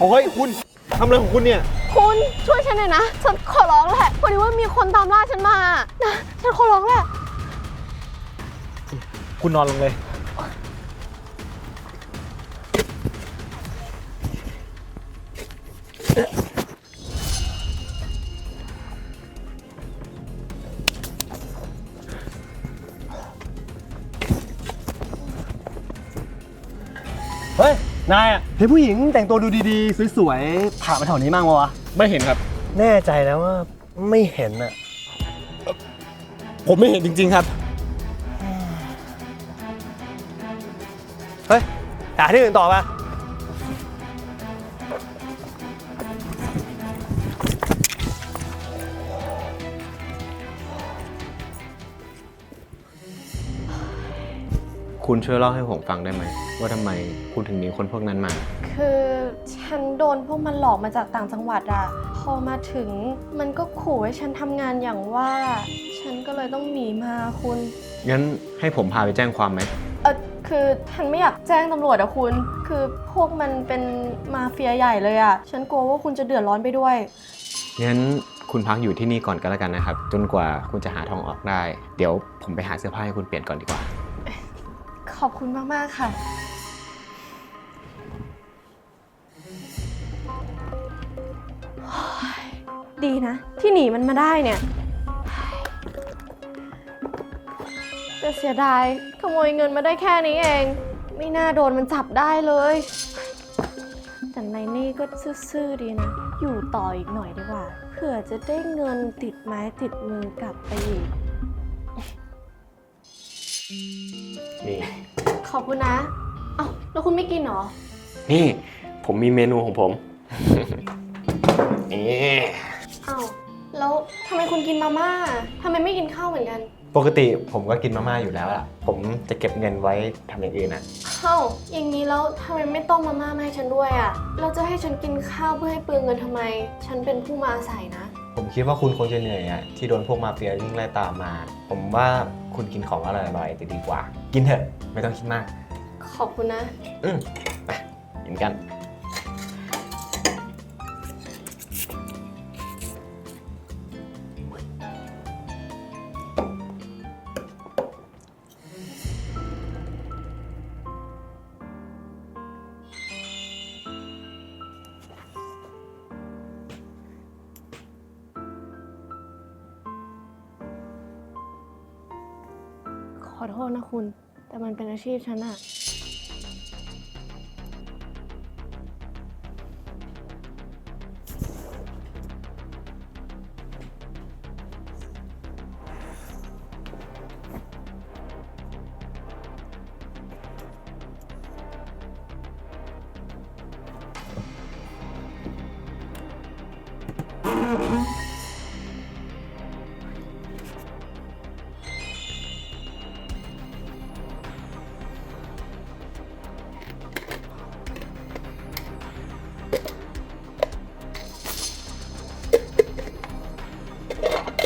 โอ้ยคุณทำอะไรของคุณเนี่ย คุณช่วยฉันหน่อยนะ ฉันขอร้องแหละพอดีว่ามีคนตามล่าฉันมานะฉันขอร้องแหละ คุณนอนลงเลย นายอะเห็นผู้หญิงแต่งตัวดูดีๆ สวยๆ ผ่านมาแถวนี้มั่งวะ ไม่เห็นครับ แน่ใจแล้วว่าไม่เห็นอะผมไม่เห็นจริง ๆครับ เฮ้ยหาที่อื่นต่อปะ ช่วยเล่าให้ผมฟังได้ไหม ว่าทำไมคุณถึงหนีคนพวกนั้นมา คือฉันโดนพวกมันหลอกมาจากต่างจังหวัดอะพอมาถึงมันก็ขู่ให้ฉันทำงานอย่างว่า ฉันก็เลยต้องหนีมาคุณ งั้นให้ผมพาไปแจ้งความไหม เออคือฉันไม่อยากแจ้งตำรวจอะคุณ คือพวกมันเป็นมาเฟียใหญ่เลยอะฉันกลัวว่าคุณจะเดือดร้อนไปด้วย งั้นคุณพักอยู่ที่นี่ก่อนก็แล้วกันนะครับ จนกว่าคุณจะหาทางออกได้ เดี๋ยวผมไปหาเสื้อผ้าให้คุณเปลี่ยนก่อนดีกว่า ขอบคุณมาก ๆ ค่ะ ดีนะ ที่หนีมันมาได้เนี่ยแต่เสียดายขโมยเงินมาได้แค่นี้เอง ไม่น่าโดนมันจับได้เลย แต่ในนี่ก็ซื่อๆดีนะ อยู่ต่ออีกหน่อยดีกว่า เผื่อจะได้เงินติดไม้ติดมือกลับไปอีก นี่ ขอบคุณนะเอ้าแล้วคุณไม่กินเหรอ นี่ ผมมีเมนูของผม นี่อ้าวแล้วทำไมคุณกินมาม่าทำไมไม่กินข้าวเหมือนกันปกติผมก็กินมาม่าอยู่แล้วล่ะ ผมจะเก็บเงินไว้ทำอย่างอื่นนะเอ้าอย่างนี้แล้วทำไมไม่ต้มมาม่ามาให้ฉันด้วยอะ่ะเราจะให้ฉันกินข้าวเพื่อให้เปลืองเงินทำไม ฉันเป็นผู้มาอาศัยนะ ผมคิดว่าคุณคงจะเหนื่อยอะที่โดนพวกมาเฟียยิ่งไล่ตามมา ผมว่าคุณกินของอร่อยๆจะดีกว่า กินเถอะ ไม่ต้องคิดมาก ขอบคุณนะ อืมไปกินกัน ชีพฉันอะท Yeah.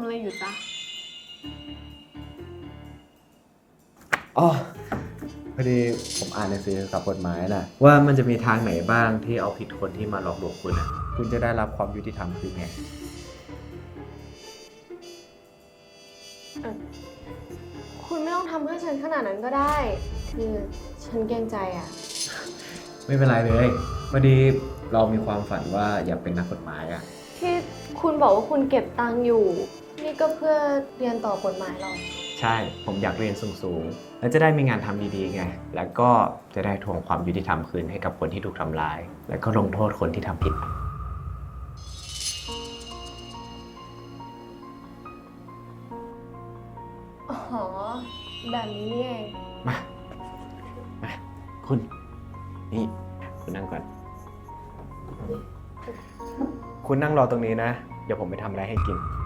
ำอะไรอยู่จ๊ะ อ๋อพอดีผมอ่านหนังสือเกี่ยวกับกฎหมายนะว่ามันจะมีทางไหนบ้างที่เอาผิดคนที่มาหลอกลวงคุณนะคุณจะได้รับความยุติธรรมคือไงเออคุณไม่ต้องทำเพื่อฉันขนาดนั้นก็ได้ คือฉันเกรงใจอะไม่เป็นไรเลยพอดีเรามีความฝันว่าอยากเป็นนักกฎหมายอะที่คุณบอกว่าคุณเก็บตังค์อยู่ นี่ก็เพื่อเรียนต่อกฎหมายหรอใช่ ผมอยากเรียนสูงๆ แล้วจะได้มีงานทำดีๆไง แล้วก็จะได้ทวงความยุติธรรมคืนให้กับคนที่ถูกทำร้าย แล้วก็ลงโทษคนที่ทำผิด อ๋อ แบบนี้นี่เอง มา มา คุณ นี่ คุณนั่งก่อน คุณนั่งรอตรงนี้นะ เดี๋ยวผมไปทำอะไรให้กินถ้า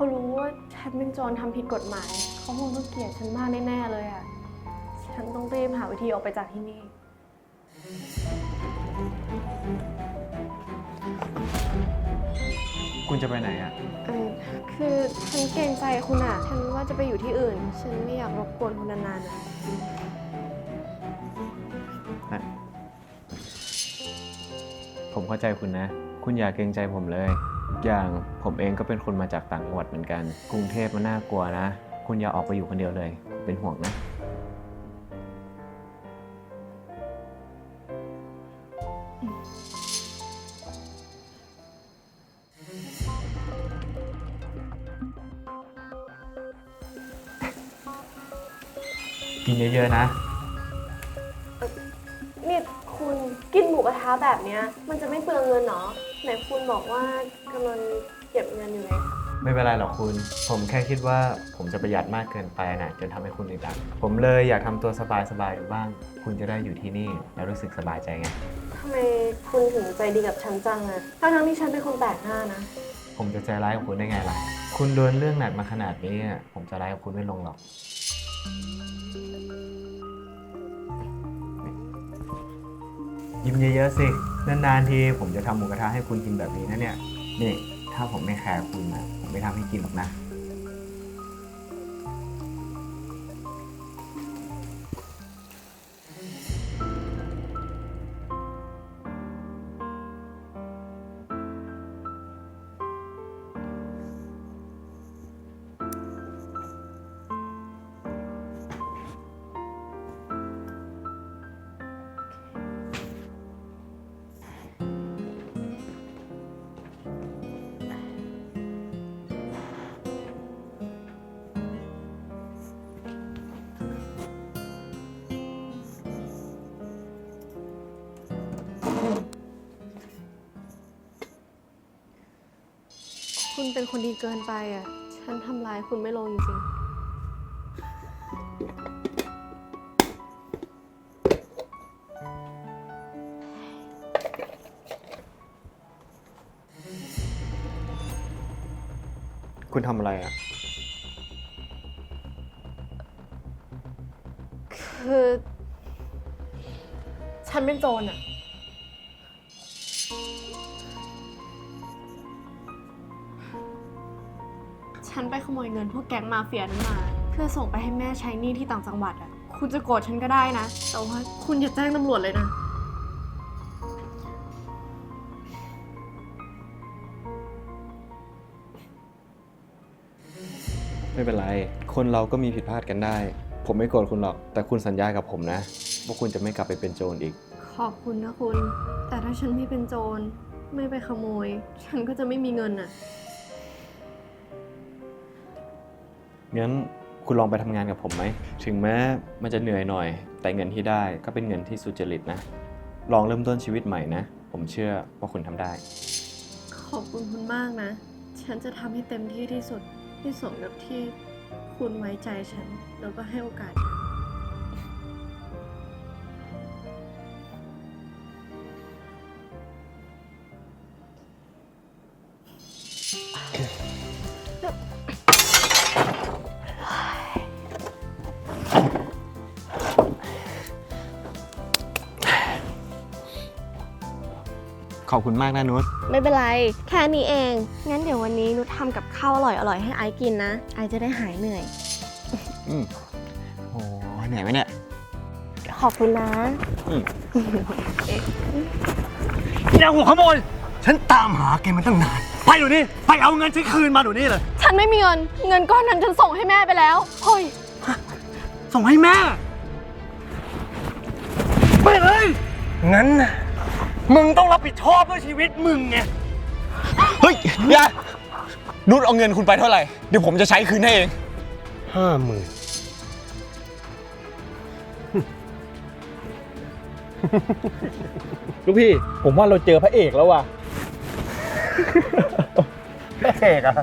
เขารู้ว่าฉันเป็นโจรทำผิดกฎหมาย เขาคงต้องเกลียดฉันมากแน่ๆเลยอะฉันต้องรีบหาวิธีออกไปจากที่นี่ คุณจะไปไหนอะเออคือฉันเกรงใจคุณอะฉันว่าจะไปอยู่ที่อื่น ฉันไม่อยากรบกวนคุณนานๆอะผมเข้าใจคุณนะ คุณอย่าเกรงใจผมเลย อย่างผมเองก็เป็นคนมาจากต่างจังหวัดเหมือนกัน กรุงเทพมันน่ากลัวนะ คุณอย่าออกไปอยู่คนเดียวเลย เป็นห่วงนะ กินเยอะๆนะ กินหมูกระทะแบบเนี้ยมันจะไม่เปลืองเงินเหรอไหนคุณบอกว่ากำลังเก็บเงินอยู่ไงไม่เป็นไรหรอกคุณ ผมแค่คิดว่าผมจะประหยัดมากเกินไปนะจนทำให้คุณอึดอัดผมเลยอยากทำตัวสบายๆอยู่บ้าง คุณจะได้อยู่ที่นี่แล้วรู้สึกสบายใจไง ทำไมคุณถึงใจดีกับฉันจังอะทั้งๆที่ฉันเป็นคนแปลกหน้านะผมจะใจร้ายกับคุณได้ไงล่ะ คุณโดนเรื่องหนักมาขนาดนี้อะผมจะร้ายกับคุณไม่ลงหรอก ยิ้มเยอะๆสินานๆทีผมจะทำหมูกระทะให้คุณกินแบบนี้นะเนี่ยนี่ถ้าผมไม่แคร์คุณนะผมไม่ทำให้กินหรอกนะ คุณเป็นคนดีเกินไปอะฉันทำร้ายคุณไม่ลงจริงคุณทำอะไรอะ ๆ คือ ฉันเป็นโจรอะ ฉันไปขโมยเงินพวกแก๊งมาเฟียนั้นมา เพื่อส่งไปให้แม่ใช้หนี้ที่ต่างจังหวัดอะคุณจะโกรธฉันก็ได้นะ แต่ว่าคุณอย่าแจ้งตำรวจเลยนะ ไม่เป็นไร คนเราก็มีผิดพลาดกันได้ ผมไม่โกรธคุณหรอก แต่คุณสัญญากับผมนะ ว่าคุณจะไม่กลับไปเป็นโจรอีก ขอบคุณนะคุณ แต่ถ้าฉันไม่เป็นโจร ไม่ไปขโมย ฉันก็จะไม่มีเงินอะ งั้นคุณลองไปทำงานกับผมไหม ถึงแม้มันจะเหนื่อยหน่อย แต่เงินที่ได้ก็เป็นเงินที่สุจริตนะ ลองเริ่มต้นชีวิตใหม่นะ ผมเชื่อว่าคุณทำได้ ขอบคุณคุณมากนะ ฉันจะทำให้เต็มที่ที่สุดที่สมกับที่คุณไว้ใจฉัน แล้วก็ให้โอกาสฉัน อบคุณมากนะนุชไม่เป็นไร แค่นี้เอง งั้นเดี๋ยววันนี้นุชทำกับข้าวอร่อยๆให้ไอซ์กินนะ ไอซ์จะได้หายเหนื่อย อืมโอ้เหนื่อยไหมเนี่ย ขอบคุณนะอย่าหัวขโมย ฉันตามหาแกมาตั้งนาน ไปหนูนี่ไปเอาเงินฉันคืนมาหนูนี่เลย ฉันไม่มีเงิน เงินก้อนนั้นฉันส่งให้แม่ไปแล้วเฮ้ย ส่งให้แม่ไม่เลย งั้นน่ะ มึงต้องรับผิดชอบด้วยชีวิตมึงไง เฮ้ยยานุชเอาเงินคุณไปเท่าไหร่ เดี๋ยวผมจะใช้คืนให้เอง ห้าหมื่นลูกพี่ ผมว่าเราเจอพระเอกแล้วว่ะ พระเอกอะ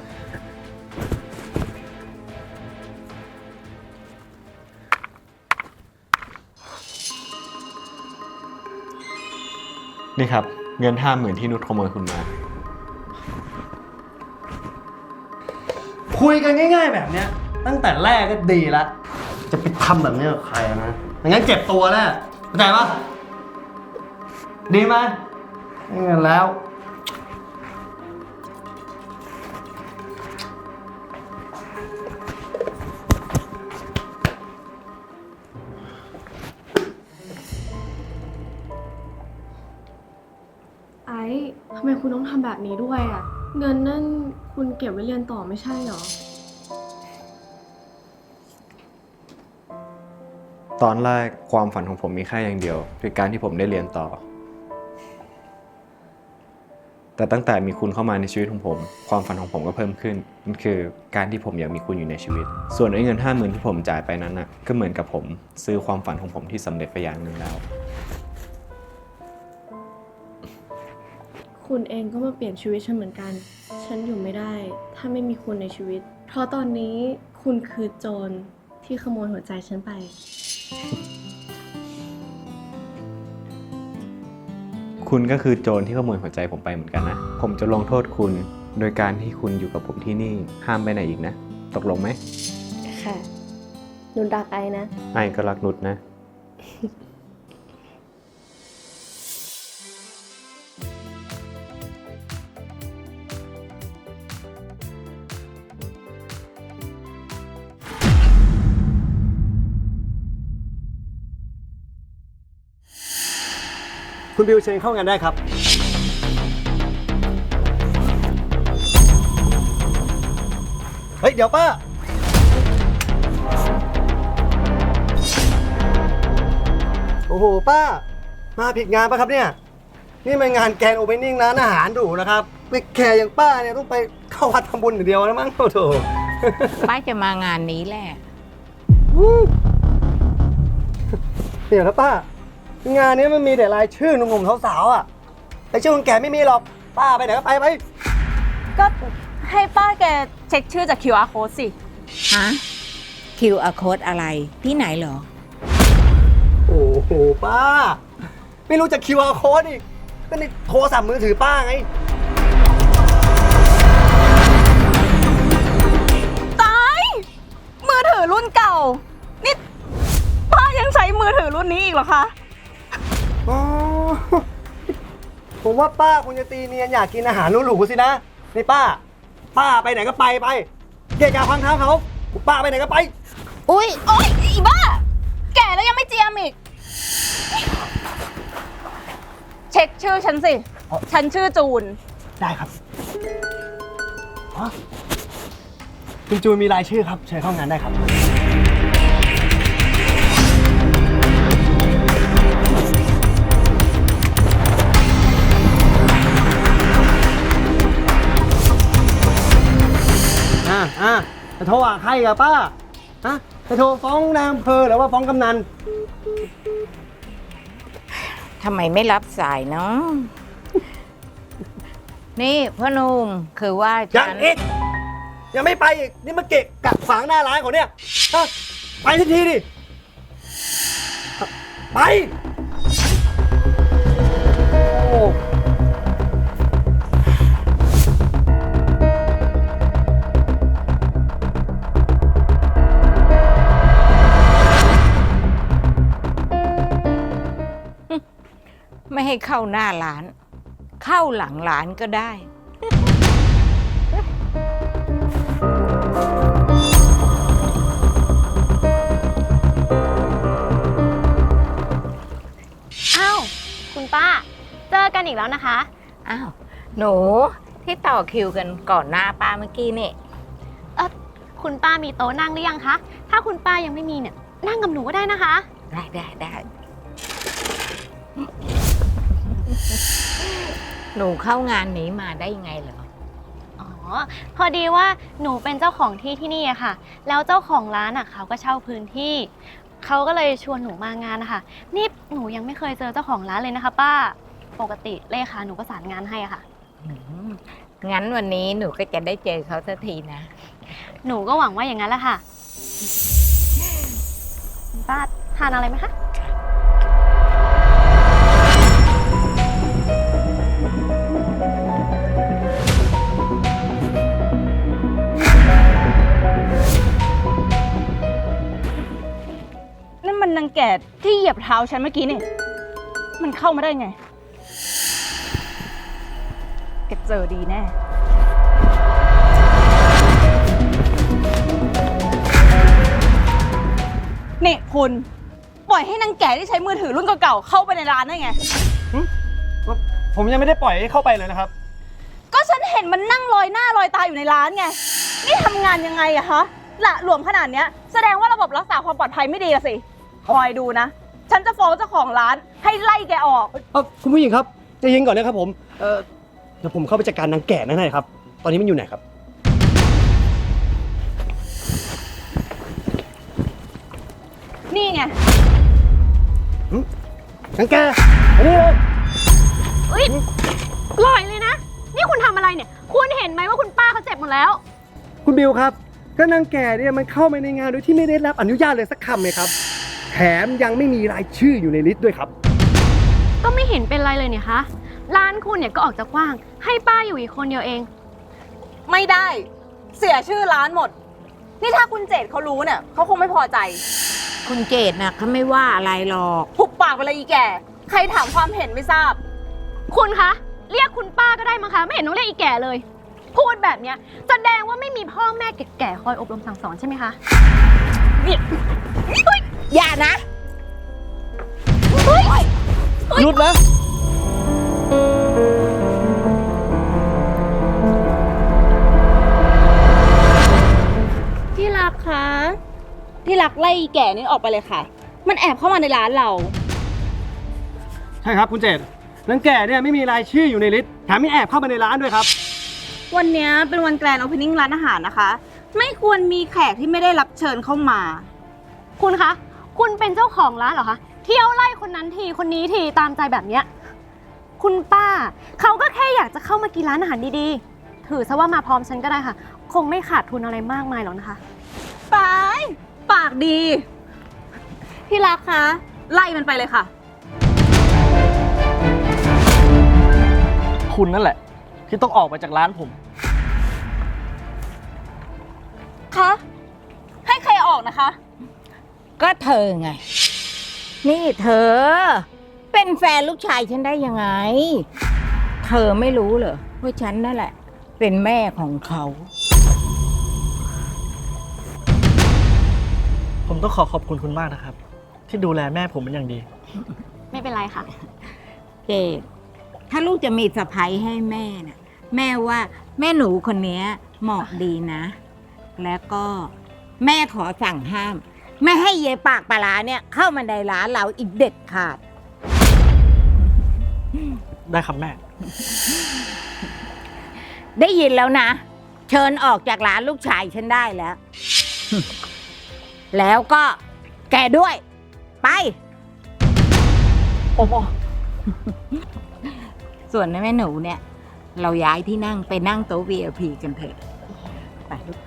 นี่ครับ เงินห้าหมื่นที่นุชขโมยคุณมา คุยกันง่าย ๆ แบบเนี้ย ตั้งแต่แรกก็ดีละ จะไปทำแบบนี้กับใครอะนะไม่งั้นเจ็บตัวแน่เข้าใจปะดีไหมไม่งั้นแล้ว ต้องทำแบบนี้ด้วยอะ เงินนั่นคุณเก็บไว้เรียนต่อไม่ใช่เหรอ ตอนแรกความฝันของผมมีแค่อย่างเดียว คือการที่ผมได้เรียนต่อ แต่ตั้งแต่มีคุณเข้ามาในชีวิตของผม ความฝันของผมก็เพิ่มขึ้นมันคือการที่ผมอยากมีคุณอยู่ในชีวิต ส่วนไอ้เงินห้าหมื่นที่ผมจ่ายไปนั้นน่ะก็เหมือนกับผม ซื้อความฝันของผมที่สำเร็จไปอย่างหนึ่งแล้ว คุณเองก็มาเปลี่ยนชีวิตฉันเหมือนกัน ฉันอยู่ไม่ได้ ถ้าไม่มีคุณในชีวิต เพราะตอนนี้คุณคือโจรที่ขโมยหัวใจฉันไป คุณก็คือโจรที่ขโมยหัวใจผมไปเหมือนกันนะ ผมจะลงโทษคุณ โดยการที่คุณอยู่กับผมที่นี่ ห้ามไปไหนอีกนะ ตกลงไหม ค่ะ นุนรักไอ้นะ ไอ้ก็รักนุชนะ คุณบิวเชิญเข้างานได้ครับ เฮ้ย เดี๋ยวป้า โอ้โห ป้า มาผิดงานปะครับเนี่ย นี่มันงานแกนโอเปนิ่งร้านอาหารดูนะครับไม่แคร์อย่างป้าเนี่ยต้องไปเข้าวัดทำบุญอย่างเดียวนะมั้งโอ้โหป้าจะมางานนี้แหละเดี๋ยวนะป้า งานนี้มันมีแต่รายชื่อหนุ่มๆสาวๆอะไอ้ชื่อคนแก่ไม่มีหรอกป้าไปไหนก็ไปไปก็ให้ป้าแกเช็คชื่อจาก QR code สิ ฮะ QR code อะไร ที่ไหนเหรอ โอ้โหป้า ไม่รู้จะ QR code อีกก็ในโทรศัพท์มือถือป้าไง ตาย มือถือรุ่นเก่า นี่ ป้ายังใช้มือถือรุ่นนี้อีกเหรอคะ อ๋อผมว่าป้าคงจะตีเนียนอยากกินอาหารหรูๆสินะนี่ป้า ป้าไปไหนก็ไปไปเกะกะพังเท้าเขาป้าไปไหนก็ไป อุ้ยโอ๊ยอีบ้า แก่แล้วยังไม่เจียมอีก เช็คชื่อฉันสิ อ๋อ ฉันชื่อจูน ได้ครับอ๋อคุณจูนมีรายชื่อครับเชิญเข้างานได้ครับ อะอะจะโทรหาใครกับป้าฮะจะโทรฟ้องนายอำเภอหรือว่าฟ้องกำนัน ทำไมไม่รับสายเนาะ นี่พ่อหนุ่มคือว่ายัฉังนอีกยังไม่ไปอีก นี่มาเกะกะขวางหน้าร้านเขาเนี่ยฮะไปทันทีดิไปโอ้ ให้เข้าหน้าร้าน เข้าหลังร้านก็ได้ อ้าวคุณป้า เจอกันอีกแล้วนะคะ อ้าว หนูที่ต่อคิวกันก่อนหน้าป้าเมื่อกี้นี่เออคุณป้ามีโต๊ะนั่งหรือยังคะ ถ้าคุณป้ายังไม่มีเนี่ย นั่งกับหนูก็ได้นะคะ ได้ได้ได้ หนูเข้างานนี้มาได้ยังไงเหรอ อ๋อ พอดีว่าหนูเป็นเจ้าของที่ที่นี่อะค่ะ แล้วเจ้าของร้านอะเขาก็เช่าพื้นที่ เขาก็เลยชวนหนูมางานนะคะนี่หนูยังไม่เคยเจอเจ้าของร้านเลยนะคะ ป้า ปกติเลขาหนูประสานงานให้อะค่ะอืมงั้นวันนี้หนูก็จะได้เจอเขาสักทีนะ หนูก็หวังว่าอย่างนั้นแหละค่ะคุณป้าทานอะไรไหมคะ มันนางแก่ที่เหยียบเท้าฉันเมื่อกี้นี่ มันเข้ามาได้ไง แกเจอดีแน่ นี่คุณ ปล่อยให้นางแก่ที่ใช้มือถือรุ่นเก่าๆเข้าไปในร้านได้ไงผมยังไม่ได้ปล่อยให้เข้าไปเลยนะครับ ก็ฉันเห็นมันนั่งลอยหน้าลอยตาอยู่ในร้านไง นี่ทำงานยังไงอะคะ ละหลวมขนาดเนี้ย แสดงว่าระบบรักษาความปลอดภัยไม่ดีละสิ คอยดูนะ ฉันจะฟ้องเจ้าของร้านให้ไล่แกออก เออคุณผู้หญิงครับใจะยิงก่อนนะครับผมเออเดี๋ยวผมเข้าไปจัดการนางแก่นั่นให้ครับ ตอนนี้มันอยู่ไหนครับ นี่ไงนางแก่อันนี้เลยเอ้ยปล่อยเลยนะ นี่คุณทำอะไรเนี่ย คุณเห็นไหมว่าคุณป้าเขาเจ็บหมดแล้ว คุณบิวครับก็นางแก่เนี่ยมันเข้ามาในงานโดยที่ไม่ได้รับอนุญาตเลยสักคำเลยครับแถมยังไม่มีรายชื่ออยู่ในลิสต์ด้วยครับ ก็ไม่เห็นเป็นไรเลยเนี่ยคะร้านคุณเนี่ยก็ออกจากกว้าง ให้ป้าอยู่อีกคนเดียวเอง ไม่ได้เสียชื่อร้านหมด นี่ถ้าคุณเจตเขารู้เนี่ยเขาคงไม่พอใจคุณเจดนะเขาไม่ว่าอะไรหรอก หุบปากไปเลยอีแก่ ใครถามความเห็นไม่ทราบ คุณคะ เรียกคุณป้าก็ได้มั้งคะ ไม่เห็นต้องเรียกอีแก่เลย พูดแบบเนี้ยแสดงว่าไม่มีพ่อแม่แก่ๆคอยอบรมสั่งสอนใช่ไหมคะ อย่านะ หยุดนะ ที่รักคะ ที่รักไล่อีแก่นี่ออกไปเลยค่ะ มันแอบเข้ามาในร้านเรา ใช่ครับคุณเจตนางแก่เนี่ยไม่มีรายชื่ออยู่ในลิสต์แถมไม่แอบเข้ามาในร้านด้วยครับ วันเนี้ยเป็นวันแกรนด์โอเพนนิ่งร้านอาหารนะคะ ไม่ควรมีแขกที่ไม่ได้รับเชิญเข้ามา คุณคะ คุณเป็นเจ้าของร้านเหรอคะ เที่ยวไล่คนนั้นทีคนนี้ทีตามใจแบบเนี้ย คุณป้า เขาก็แค่อยากจะเข้ามากินร้านอาหารดีๆ ถือซะว่ามาพร้อมฉันก็ได้ค่ะ คงไม่ขาดทุนอะไรมากมายหรอกนะคะปายปากดีที่รักคะ ไล่มันไปเลยค่ะ คุณนั่นแหละ ที่ต้องออกมาจากร้านผม คะ ให้ใครออกนะคะ ก็เธอไง นี่เธอ เป็นแฟนลูกชายฉันได้ยังไง เธอไม่รู้เหรอว่าฉันนั่นแหละ เป็นแม่ของเขา ผมต้องขอขอบคุณคุณมากนะครับ ที่ดูแลแม่ผมเป็นอย่างดี ไม่เป็นไรค่ะ เกดถ้าลูกจะมีสะพ้ยให้แม่น่ะ แม่ว่าแม่หนูคนเนี้ยเหมาะดีนะ แล้วก็แม่ขอสั่งห้าม ไม่ให้เยปากปลาร้าเนี่ยเข้ามาในร้านเราอีกเด็ดขาด ได้ครับแม่ ได้ยินแล้วนะ เชิญออกจากร้านลูกชายฉันได้แล้ว แล้วก็แกด้วย ไป โอ้โหส่วนแม่หนูเนี่ย เราย้ายที่นั่งไปนั่งโต๊ะ VIP กันเถอะ ไปลูก